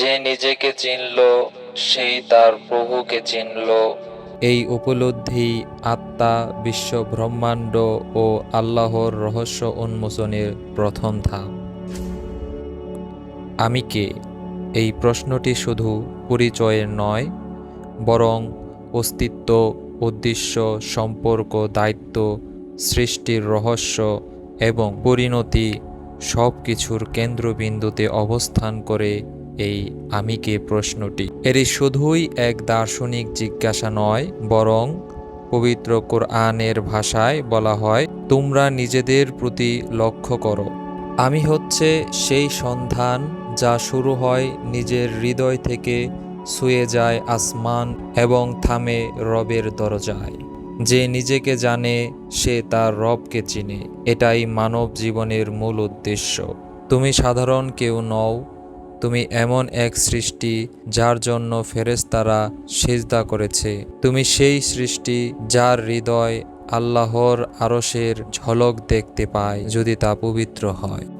যে নিজেকে চিনল সেই তার প্রভুকে চিনল। এই উপলব্ধি আত্মা, বিশ্ব ব্রহ্মাণ্ড ও আল্লাহর রহস্য উন্মোচনের প্রথম ধাপ। আমি কে? এই প্রশ্নটি শুধু পরিচয়ের নয়, বরং অস্তিত্ব, উদ্দেশ্য, সম্পর্ক, দায়িত্ব, সৃষ্টির রহস্য এবং পরিণতি সব কিছুর কেন্দ্রবিন্দুতে অবস্থান করে এই আমি কে প্রশ্নটি। এটি শুধুই এক দার্শনিক জিজ্ঞাসা নয়, বরং পবিত্র কোরআনের ভাষায় বলা হয়, তোমরা নিজেদের প্রতি লক্ষ্য করো। আমি হচ্ছে সেই সন্ধান যা শুরু হয় নিজের হৃদয় থেকে শুয়ে যায় আসমান এবং থামে রবের দরজায়। যে নিজেকে জানে, সে তার রবকে চিনে। এটাই মানব জীবনের মূল উদ্দেশ্য। তুমি সাধারণ কেউ নও তুমি এমন এক সৃষ্টি যার জন্য ফেরেস্তারা সেজদা করেছে। তুমি সেই সৃষ্টি যার হৃদয় আল্লাহর আরসের ঝলক দেখতে পায় যদি তা পবিত্র হয়।